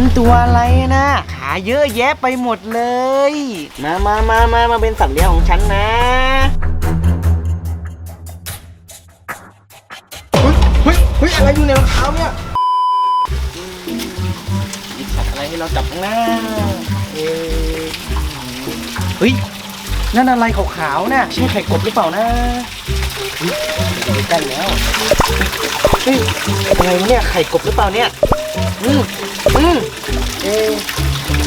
นั่นตัวอะไรนะขาเยอะแยะไปหมดเลย มามามามามาเป็นสัตว์เลี้ยงของฉันนะเฮ้ยเฮ้ยเฮ้ยอะไรอยู่ในรองเท้าเนี่ยมีสัตว์อะไรให้เราจับบ้างนะเอ๊ะเฮ้ยนั่นอะไรขาวๆน่ะใช่ไข่กบหรือเปล่านะเฮ้ยอยู่ใกล้แล้วเฮ้ยอะไรวะเนี่ยไข่กบหรือเปล่าเนี่ยอืมอืมเอ๊ะ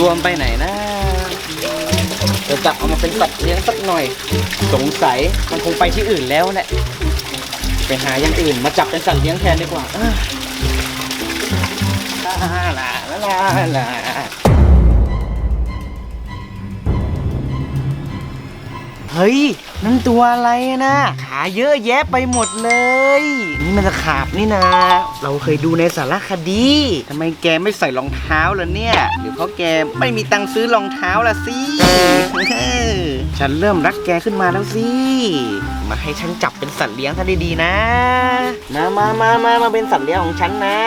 ตัวมันไปไหนนะเดี๋ยวจับเอามาเป็นสัตว์เลี้ยงสักหน่อย สงสัยมันคงไปที่อื่นแล้วแหละไปหาอย่างอื่นมาจับเป็นสัตว์เลี้ยงแทนดีกว่าลาลาลาลา เฮ้ยนั่นตัวอะไรนะขาเยอะแยะไปหมดเลย นี่มันจะขาบนี่นะ เราเคยดูในสารคดีทำไมแกไม่ใส่รองเท้าล่ะเนี่ยหรือเพราะแกไม่มีตังค์ซื้อรองเท้าล่ะสิฉันเริ่มรักแกขึ้นมาแล้วสิมาให้ฉันจับเป็นสัตว์เลี้ยงซะดีๆนะมามามามามาเป็นสัตว์เลี้ยงของฉันนะ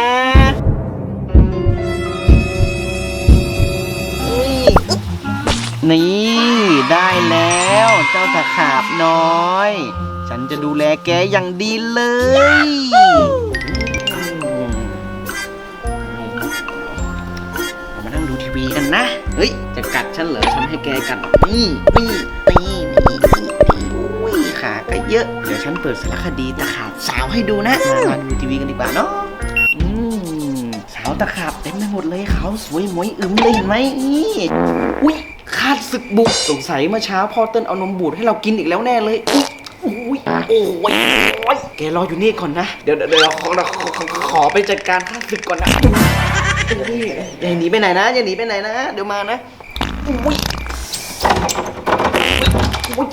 นี่นี่ ได้แล้ว เจ้าตะขาบน้อย ฉันจะดูแลแกอย่างดีเลยมเรามานั่งดูทีวีกันนะ เฮ้ย จะกัดฉันเหรอ ฉันให้แกกัดนี่นี่นี่นี่นี่อุ้ยขาก็เยอะ เดี๋ยวฉันเปิดสารคดีตะขาบสาวให้ดูนะ มาดูทีวีกันดีกว่าเนาะอืมสาวตะขาบเต็มไปหมดเลยเขาสวยหมวยอึมเลยเห็นไหมนี่อุ้ยาดศึกบุกสงสัยเมื่อเช้าพ่อเติ้ลเอานมบูดให้เรากินอีกแล้วแน่เลยอุ๊ยอุ้ยโอ้ยโอ้ยแกรออยู่นี่ก่อนนะ เดี๋ยวเดี๋ยวเดี๋ยวขอขอขอขอขอไปจัดการข้าศึกก่อนนะอย่าหนีไปไหนนะอย่าหนีไปไหนนะ เดี๋ยวมานะอุ้ยอุ้ย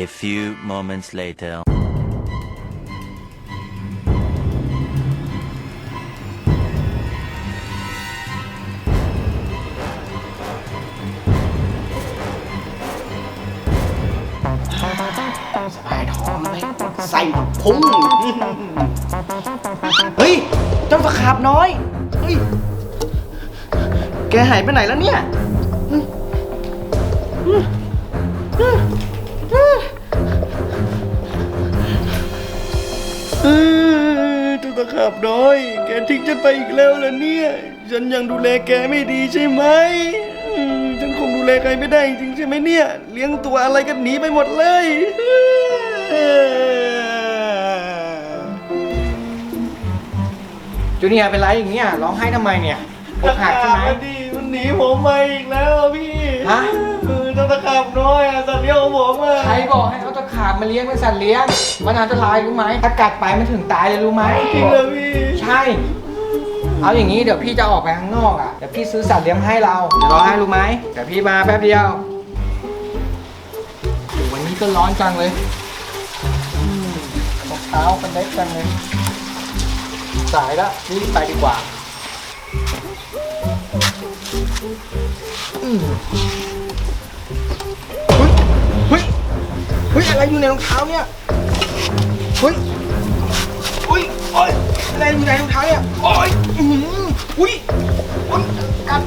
A few moments later. สบายท้องเลยใส่พุงเฮ้ยเจ้าตะขาบน้อยเฮ้ยแกหายไปไหนแล้วเนี่ยเฮ้ยเอ้ยเจ้าตะขาบน้อย แกทิ้งฉันไปอีกแล้วเหรอเนี่ย ฉันยังดูแลแกไม่ดีใช่ไหมฉันคงดูแลใครไม่ได้จริงใช่ไหมเนี่ย เลี้ยงตัวอะไรกันหนีไปหมดเลย จูเนียร์เป็นไรอย่างเงี้ยร้องไห้ทำไมเนี่ยอกหักใช่ไหม มันดีมันหนีผมมาอีกแล้วอะพี่ฮะเออเจ้าตะขาบน้อยอะสัตว์เลี้ยงของผมอะใครบอกให้เขาตะขาบมาเลี้ยงเป็นสัตว์เลี้ยง มันอันตรายรู้ไหมถ้ากัดไปมันถึงตายเลยรู้ไหม จริงเลยพี่ใช่ เอาอย่างนี้เดี๋ยวพี่จะออกไปข้างนอกอะ เดี๋ยวพี่ซื้อสัตว์เลี้ยงมาให้เราเดี๋ยวรอให้รู้ไหมเดี๋ยวพี่มาแป๊บเดียวโอ้วันนี้ก็ร้อนจังเลยอืมรองเท้ากันเล็กจังเลย สายแล้วนี่ไปดีกว่าอืมเฮ้ยเฮ้ยเฮ้ยอะไรอยู่ในรองเท้าเนี่ยเฮ้ยอุ้ยโอ้ยอะไรอยู่ในรองเท้าเนี่ยโอ้ยอืมอุ้ยอุ้ยกัด